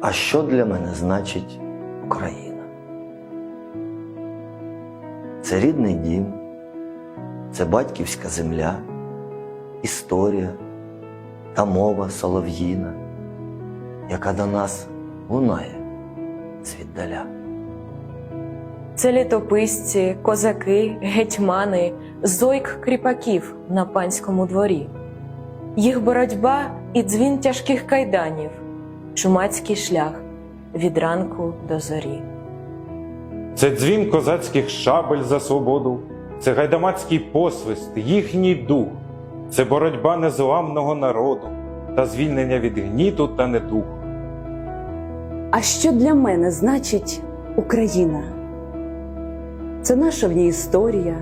А що для мене значить Україна? Це рідний дім, це батьківська земля, історія та мова солов'їна, яка до нас лунає звіддаля. Це літописці, козаки, гетьмани, зойк кріпаків на панському дворі. Їх боротьба і дзвін тяжких кайданів, чумацький шлях від ранку до зорі. Це дзвін козацьких шабель за свободу, це гайдамацький посвист, їхній дух, це боротьба незламного народу та звільнення від гніту та недух. А що для мене значить Україна? Це наша в ній історія,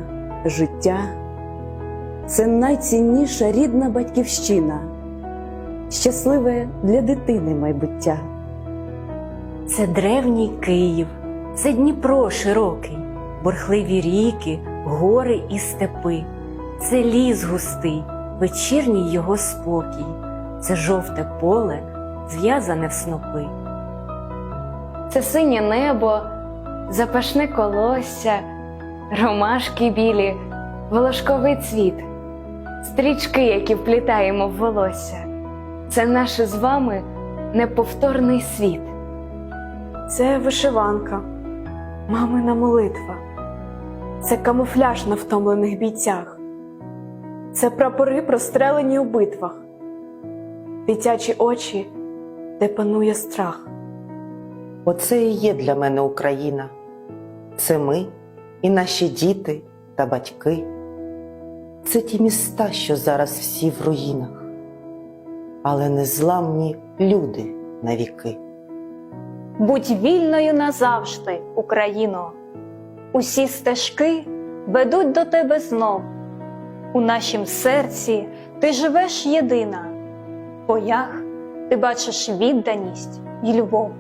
життя, це найцінніша рідна батьківщина, щасливе для дитини майбуття. Це древній Київ, це Дніпро широкий, бурхливі ріки, гори і степи, це ліс густий, вечірній його спокій, це жовте поле, зв'язане в снопи. Це синє небо, запашне колосся, ромашки білі, волошковий цвіт, стрічки, які вплітаємо в волосся. Це наш з вами неповторний світ. Це вишиванка, мамина молитва, це камуфляж на втомлених бійцях, це прапори, прострелені у битвах, дитячі очі, де панує страх. Оце і є для мене Україна. Це ми і наші діти та батьки. Це ті міста, що зараз всі в руїнах, але незламні люди навіки. Будь вільною назавжди, Україно. Усі стежки ведуть до тебе знов. У нашім серці ти живеш єдина, в боях ти бачиш відданість і любов.